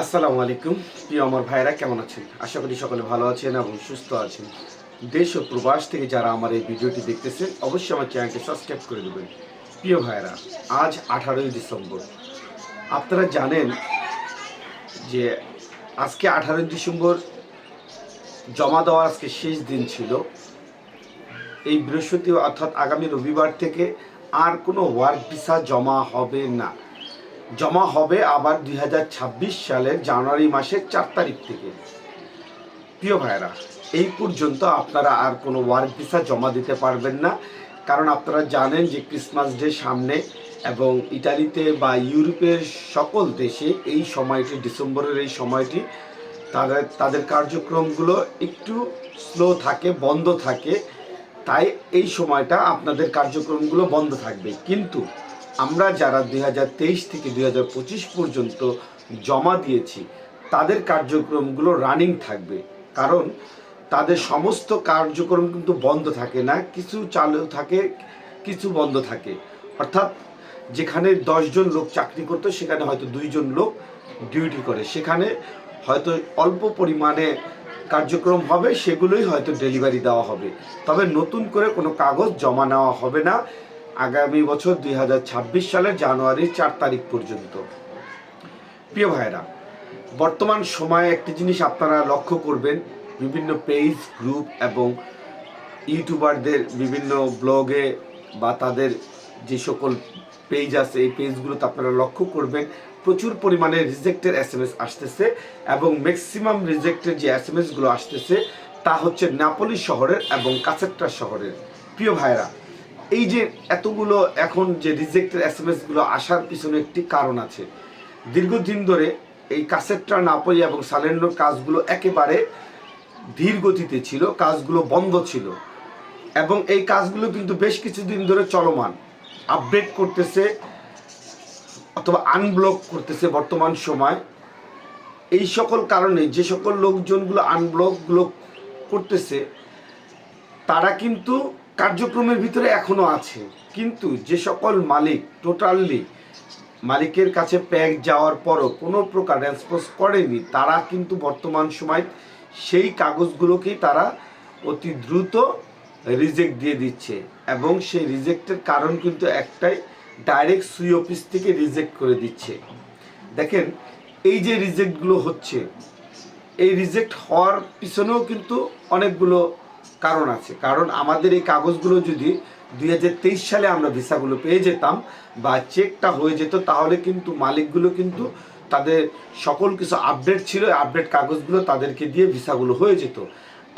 আসসালামু আলাইকুম। প্রিয় আমার ভাইরা, কেমন আছেন? আশা করি সকলে ভালো আছেন এবং সুস্থ আছেন। দেশ ও প্রবাস থেকে যারা আমার এই ভিডিওটি দেখতেছেন, অবশ্যই আমার চ্যানেলটি সাবস্ক্রাইব করে দেবেন। প্রিয় ভাইরা, আজ আঠারোই ডিসেম্বর। আপনারা জানেন যে আজকে আঠারোই ডিসেম্বর, জমা দেওয়ার আজকে শেষ দিন ছিল। এই বৃহস্পতি অর্থাৎ আগামী রবিবার থেকে আর কোনো ওয়ার্ক ভিসা জমা হবে না। জমা হবে আবার দুই হাজার ছাব্বিশ সালের জানুয়ারি মাসের চার তারিখ থেকে। প্রিয় ভাইরা এই পর্যন্ত আপনারা আর কোনো ওয়ার্ক ভিসা জমা দিতে পারবেন না। কারণ আপনারা জানেন যে ক্রিসমাস ডে সামনে এবং ইটালিতে বা ইউরোপের সকল দেশে এই সময়টি, ডিসেম্বরের এই সময়টি, তাদের তাদের কার্যক্রমগুলো একটু স্লো থাকে, বন্ধ থাকে। তাই এই সময়টা আপনাদের কার্যক্রমগুলো বন্ধ থাকবে। কিন্তু আমরা যারা দুই হাজার তেইশ থেকে দুই হাজার পঁচিশ পর্যন্ত জমা দিয়েছি, তাদের কার্যক্রমগুলো রানিং থাকবে। কারণ তাদের সমস্ত কার্যক্রম কিন্তু বন্ধ থাকে না, কিছু চালু থাকে, কিছু বন্ধ থাকে। অর্থাৎ যেখানে দশজন লোক চাকরি করতো, সেখানে হয়তো দুইজন লোক ডিউটি করে। সেখানে হয়তো অল্প পরিমাণে কার্যক্রম হবে, সেগুলোই হয়তো ডেলিভারি দেওয়া হবে। তবে নতুন করে কোনো কাগজ জমা নেওয়া হবে না। আগামী বছর দুই হাজার ছাব্বিশ সালের জানুয়ারির চার তারিখ পর্যন্ত। প্রিয় ভাইরা বর্তমান সময়ে একটি জিনিস আপনারা লক্ষ্য করবেন, বিভিন্ন পেজ গ্রুপ এবং ইউটিউবারদের বিভিন্ন ব্লগে বা তাদের যে সকল পেজ আছে, এই পেজগুলোতে আপনারা লক্ষ্য করবেন, প্রচুর পরিমাণে রিজেক্টের এস এম এস আসতেছে এবং ম্যাক্সিমাম রিজেক্টের যে এস এম এসগুলো আসতেছে তা হচ্ছে নাপলি শহরের এবং কাছেট্টা শহরের। প্রিয় ভাইরা এই যে এতগুলো এখন যে রিজেক্টের এস এম এসগুলো আসার পিছনে একটি কারণ আছে। দীর্ঘদিন ধরে এই কাসেট্রা নাপলি এবং সালেন্ডোর কাজগুলো একেবারে ধীর গতিতে ছিল, কাজগুলো বন্ধ ছিল এবং এই কাজগুলো কিন্তু বেশ কিছুদিন ধরে চলমান। আপডেট করতেছে অথবা আনব্লক করতেছে বর্তমান সময়। এই সকল কারণে যে সকল লোকজনগুলো আনব্লকগুলো করতেছে, তারা কিন্তু কার্যক্রমের ভিতরে এখনও আছে। কিন্তু যে সকল মালিক টোটালি মালিকের কাছে প্যাক যাওয়ার পরও কোনো প্রকার রেসপন্স করেনি, তারা কিন্তু বর্তমান সময় সেই কাগজগুলোকেই তারা অতি দ্রুত রিজেক্ট দিয়ে দিচ্ছে এবং সেই রিজেক্টের কারণ কিন্তু একটাই ডাইরেক্ট সুই অফিস থেকে রিজেক্ট করে দিচ্ছে। দেখেন, এই যে রিজেক্টগুলো হচ্ছে, এই রিজেক্ট হওয়ার পিছনেও কিন্তু অনেকগুলো কারণ আছে। কারণ আমাদের এই কাগজগুলো যদি দুই হাজার তেইশ সালে আমরা ভিসাগুলো পেয়ে যেতাম বা চেকটা হয়ে যেত, তাহলে কিন্তু মালিকগুলো কিন্তু তাদের সকল কিছু আপডেট ছিল আপডেট কাগজগুলো তাদেরকে দিয়ে ভিসাগুলো হয়ে যেত।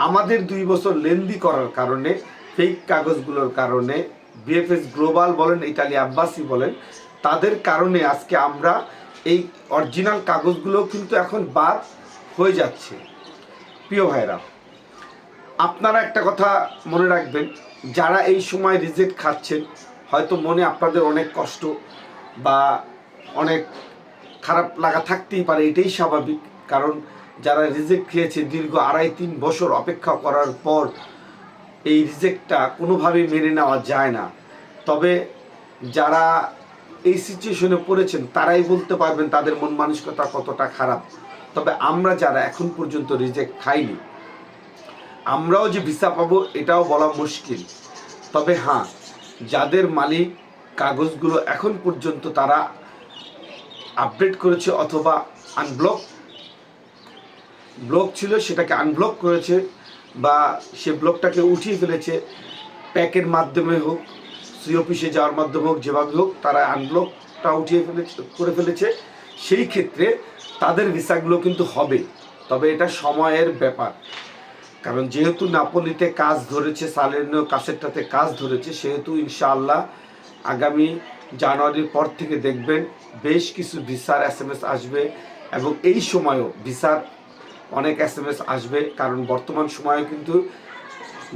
আমাদের দুই বছর লেন্দি করার কারণে ফেক কাগজগুলোর কারণে বিএফএস গ্লোবাল বলেন ইটালি আব্বাসি বলেন, তাদের কারণে আজকে আমরা এই অরিজিনাল কাগজগুলো কিন্তু এখন বাদ হয়ে যাচ্ছে। প্রিয় ভাইরা আপনারা একটা কথা মনে রাখবেন, যারা এই সময় রিজেক্ট খাচ্ছেন, হয়তো মনে আপনাদের অনেক কষ্ট বা অনেক খারাপ লাগা থাকতেই পারে, এটাই স্বাভাবিক। কারণ যারা রিজেক্ট খেয়েছে দীর্ঘ আড়াই তিন বছর অপেক্ষা করার পর, এই রিজেক্টটা কোনোভাবেই মেনে নেওয়া যায় না। তবে যারা এই সিচুয়েশনে পড়েছেন, তারাই বলতে পারবেন তাদের মন মানসিকতা কতটা খারাপ। তবে আমরা যারা এখন পর্যন্ত রিজেক্ট খাইনি আমরাও যে ভিসা পাবো, এটাও বলা মুশকিল। তবে হ্যাঁ যাদের মালিক কাগজগুলো এখন পর্যন্ত তারা আপডেট করেছে অথবা আনব্লক ব্লক ছিল, সেটাকে আনব্লক করেছে বা সে ব্লকটাকে উঠিয়ে ফেলেছে, প্যাকের মাধ্যমে হোক সি অফিসে যাওয়ার মাধ্যমে হোক, যেভাবে হোক, তারা আনব্লকটা উঠিয়ে ফেলেছে, করে ফেলেছে। সেই ক্ষেত্রে তাদের ভিসাগুলো কিন্তু হবে। তবে এটা সময়ের ব্যাপার। কারণ যেহেতু নাপলিতে কাজ ধরেছে সালেনো কাসেরটাতে কাজ ধরেছে, সেহেতু ইনশাআল্লাহ আগামী জানুয়ারির পর থেকে দেখবেন বেশ কিছু ভিসার এস এম এস আসবে এবং এই সময়ও ভিসার অনেক এস এম এস আসবে। কারণ বর্তমান সময়ে কিন্তু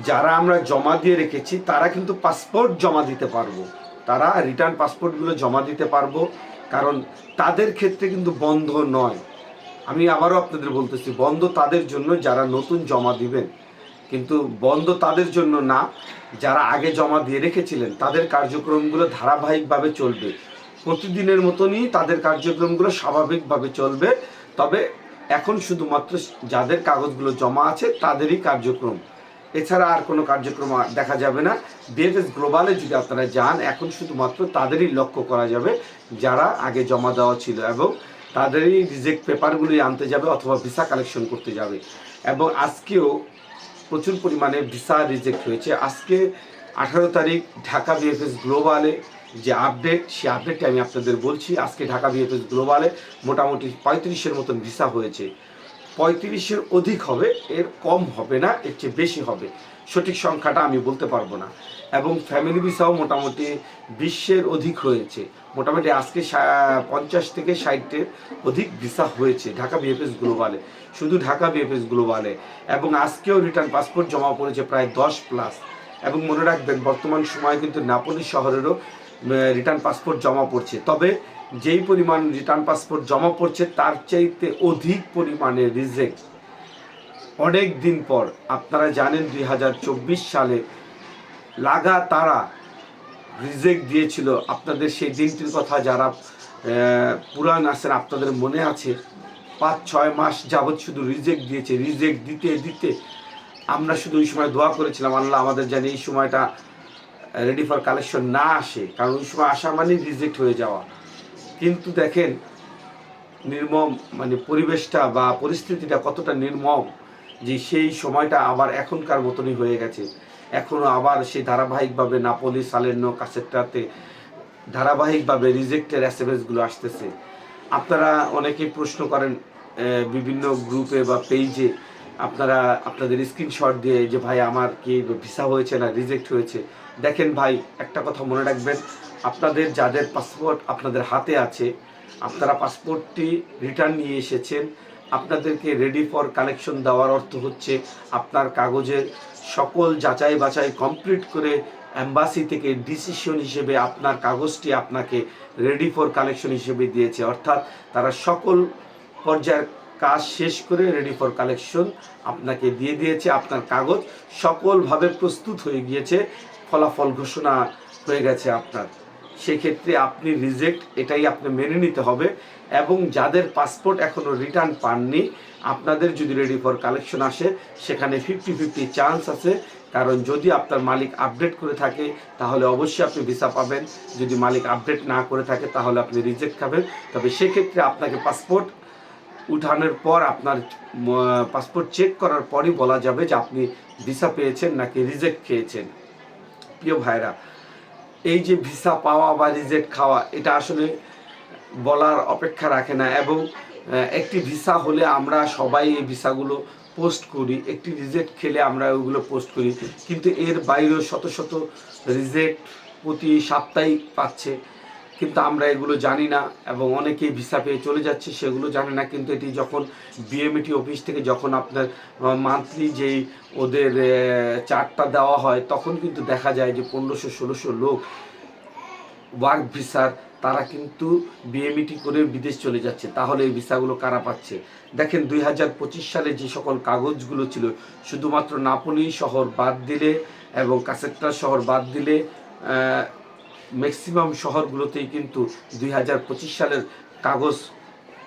যারা আমরা জমা দিয়ে রেখেছি, তারা কিন্তু পাসপোর্ট জমা দিতে পারব। তারা রিটার্ন পাসপোর্টগুলো জমা দিতে পারব। কারণ তাদের ক্ষেত্রে কিন্তু বন্ধ নয়। আমি আবারও আপনাদের বলতেছি, বন্ধ তাদের জন্য যারা নতুন জমা দিবেন। কিন্তু বন্ধ তাদের জন্য না, যারা আগে জমা দিয়ে রেখেছিলেন, তাদের কার্যক্রমগুলো ধারাবাহিকভাবে চলবে। প্রতিদিনের মতনই তাদের কার্যক্রমগুলো স্বাভাবিকভাবে চলবে। তবে এখন শুধুমাত্র যাদের কাগজগুলো জমা আছে, তাদেরই কার্যক্রম। এছাড়া আর কোনো কার্যক্রম দেখা যাবে না। বিএফএস গ্লোবালে যদি আপনারা যান, এখন শুধুমাত্র তাদেরই লক্ষ্য করা যাবে, যারা আগে জমা দেওয়া ছিল এবং তাদেরই রিজেক্ট পেপারগুলি আনতে যাবে অথবা ভিসা কালেকশন করতে যাবে। এবং আজকেও প্রচুর পরিমাণে ভিসা রিজেক্ট হয়েছে। আজকে আঠারো তারিখ ঢাকা বিএফএস গ্লোবালে যে আপডেট সেই আপডেটটি আমি আপনাদের বলছি। আজকে ঢাকা বিএফএস গ্লোবালে মোটামুটি পঁয়ত্রিশের মতন ভিসা হয়েছে। পঁয়ত্রিশের অধিক হবে, এর কম হবে না, এর চেয়ে বেশি হবে। সঠিক সংখ্যাটা আমি বলতে পারব না। এবং ফ্যামিলি ভিসাও মোটামুটি বিশ্বের অধিক হয়েছে। মোটামুটি আজকে পঞ্চাশ থেকে ষাটের অধিক ভিসা হয়েছে ঢাকা বিএফএস গ্লোবালে শুধু ঢাকা বিএফএস গ্লোবালে এবং আজকেও রিটার্ন পাসপোর্ট জমা পড়েছে প্রায় দশ প্লাস এবং মনে রাখবেন, বর্তমান সময়ে কিন্তু নাপোলি শহরেরও রিটার্ন পাসপোর্ট জমা পড়ছে। তবে যেই পরিমাণ রিটার্ন পাসপোর্ট জমা পড়ছে, তার চাইতে অধিক পরিমাণে রিজেক্ট অনেক দিন পর আপনারা জানেন দুই হাজার চব্বিশ সালে লাগা তারা রিজেক্ট দিয়েছিল। আপনাদের সেই দিনটির কথা যারা পুরাণ আছেন, আপনাদের মনে আছে? পাঁচ, ছয় মাস যাবৎ শুধু রিজেক্ট দিয়েছে। রিজেক্ট দিতে দিতে আমরা শুধু ওই সময় দোয়া করেছিলাম, আল্লাহ আমাদের জানি এই সময়টা রেডি ফর কালেকশন না আসে। কারণ ওই সময় আসা মানেই রিজেক্ট হয়ে যাওয়া। কিন্তু দেখেন, নির্মম মানে পরিবেশটা বা পরিস্থিতিটা কতটা নির্মম। যে সেই সময়টা আবার এখনকার মতনই হয়ে গেছে। এখনও আবার সেই ধারাবাহিকভাবে নাপলি সালেন্য কাছেরটাতে ধারাবাহিকভাবে রিজেক্টের এস এম এসগুলো আসতেছে। আপনারা অনেকেই প্রশ্ন করেন বিভিন্ন গ্রুপে বা পেজে আপনারা আপনাদের স্ক্রিনশট দিয়ে যে, ভাই, আমার কি ভিসা হয়েছে না রিজেক্ট হয়েছে? দেখেন ভাই, একটা কথা মনে রাখবেন, আপনাদের যাদের পাসপোর্ট আপনাদের হাতে আছে, আপনারা পাসপোর্টটি রিটার্ন নিয়ে এসেছেন আপনাদেরকে রেডি ফর কালেকশন দেওয়ার অর্থ হচ্ছে আপনার কাগজের সকল যাচাই বাছাই কমপ্লিট করে অ্যাম্বাসি থেকে ডিসিশন হিসেবে আপনার কাগজটি আপনাকে রেডি ফর কালেকশন হিসেবে দিয়েছে। অর্থাৎ তারা সকল পর্যায়ের কাজ শেষ করে রেডি ফর কালেকশন আপনাকে দিয়ে দিয়েছে। আপনার কাগজ সকলভাবে প্রস্তুত হয়ে গিয়েছে। ফলাফল ঘোষণা হয়ে গেছে আপনার। সেক্ষেত্রে আপনি রিজেক্ট এটাই আপনি মেনে নিতে হবে এবং যাদের পাসপোর্ট এখনও রিটার্ন পাননি, আপনাদের যদি রেডি ফর কালেকশন আসে, সেখানে ফিফটি ফিফটি চান্স আছে। কারণ যদি আপনার মালিক আপডেট করে থাকে, তাহলে অবশ্যই আপনি ভিসা পাবেন। যদি মালিক আপডেট না করে থাকে, তাহলে আপনি রিজেক্ট খাবেন। তবে সেক্ষেত্রে আপনাকে পাসপোর্ট উঠানোর পর, আপনার পাসপোর্ট চেক করার পরই বলা যাবে যে আপনি ভিসা পেয়েছেন নাকি রিজেক্ট খেয়েছেন। প্রিয় ভাইরা এই যে ভিসা পাওয়া বা রিজেক্ট খাওয়া, এটা আসলে বলার অপেক্ষা রাখে না এবং একটি ভিসা হলে আমরা সবাই এই ভিসাগুলো পোস্ট করি। একটি রিজেক্ট খেলে আমরা ওগুলো পোস্ট করি। কিন্তু এর বাইরেও শত শত রিজেক্ট প্রতি সাপ্তাহিক পাচ্ছে। কিন্তু আমরা এগুলো জানি না এবং অনেকেই ভিসা পেয়ে চলে যাচ্ছে, সেগুলো জানে না। কিন্তু এটি যখন বিএমইটি অফিস থেকে যখন আপনার মান্থলি যেই ওদের চার্টটা দেওয়া হয়, তখন কিন্তু দেখা যায় যে পনেরোশো, ষোলোশো লোক ওয়ার্ক ভিসার তারা কিন্তু বিএমইটি করে বিদেশ চলে যাচ্ছে। তাহলে এই ভিসাগুলো কারা পাচ্ছে? দেখেন দুই হাজার পঁচিশ সালে যে সকল কাগজগুলো ছিল, শুধুমাত্র নাপোলি শহর বাদ দিলে এবং কাসেট্টা শহর বাদ দিলে ম্যাক্সিমাম শহরগুলোতেই কিন্তু দুই হাজার পঁচিশ সালের কাগজ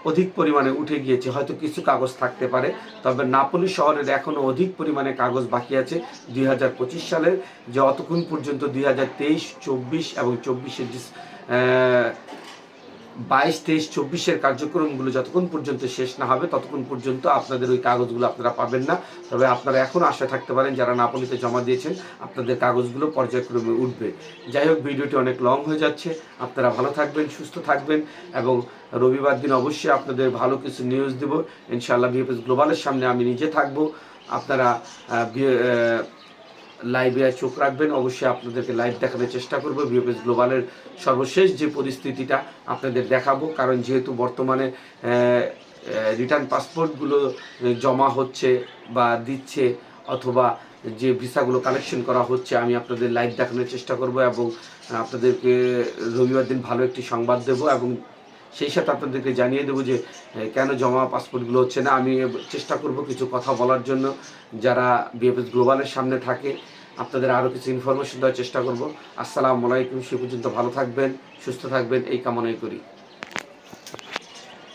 অধিক পরিমাণে উঠে গিয়েছে। হয়তো কিছু কাগজ থাকতে পারে, তবে নাপলি শহরের এখনও অধিক পরিমাণে কাগজ বাকি আছে দুই হাজার পঁচিশ সালের, যে অতক্ষণ পর্যন্ত দুই হাজার তেইশ, চব্বিশ এবং চব্বিশের বাইশ, তেইশ, চব্বিশের কার্যক্রমগুলো যতক্ষণ পর্যন্ত শেষ না হবে, ততক্ষণ পর্যন্ত আপনাদের ওই কাগজগুলো আপনারা পাবেন না। তবে আপনারা এখন আশা থাকতে পারেন, যারা নাপলিতে জমা দিয়েছেন, আপনাদের কাগজগুলো পর্যায়ক্রমে উঠবে। যাই হোক, ভিডিওটি অনেক লং হয়ে যাচ্ছে। আপনারা ভালো থাকবেন, সুস্থ থাকবেন, এবং রবিবার দিন অবশ্যই আপনাদের ভালো কিছু নিউজ দেব। ইনশাআল্লাহ বিএফএস গ্লোবালের সামনে আমি নিজে থাকব। আপনারা লাইভে চোখ রাখবেন। অবশ্যই আপনাদেরকে লাইভ দেখানোর চেষ্টা করব। বিএফএস গ্লোবালের সর্বশেষ যে পরিস্থিতিটা আপনাদের দেখাবো। কারণ যেহেতু বর্তমানে রিটার্ন পাসপোর্টগুলো জমা হচ্ছে বা দিচ্ছে অথবা যে ভিসাগুলো কালেকশন করা হচ্ছে, আমি আপনাদের লাইভ দেখানোর চেষ্টা করব এবং আপনাদেরকে রবিবার দিন ভালো একটি সংবাদ দেব এবং সেই সাথে আপনাদেরকে জানিয়ে দেবো যে কেন জমা পাসপোর্টগুলো হচ্ছে না? আমি চেষ্টা করব কিছু কথা বলার জন্য। যারা বিএফএস গ্লোবালের সামনে থাকে, আপনাদের আরও কিছু ইনফরমেশন দেওয়ার চেষ্টা করব। আসসালামু আলাইকুম, সে পর্যন্ত ভালো থাকবেন, সুস্থ থাকবেন, এই কামনাই করি।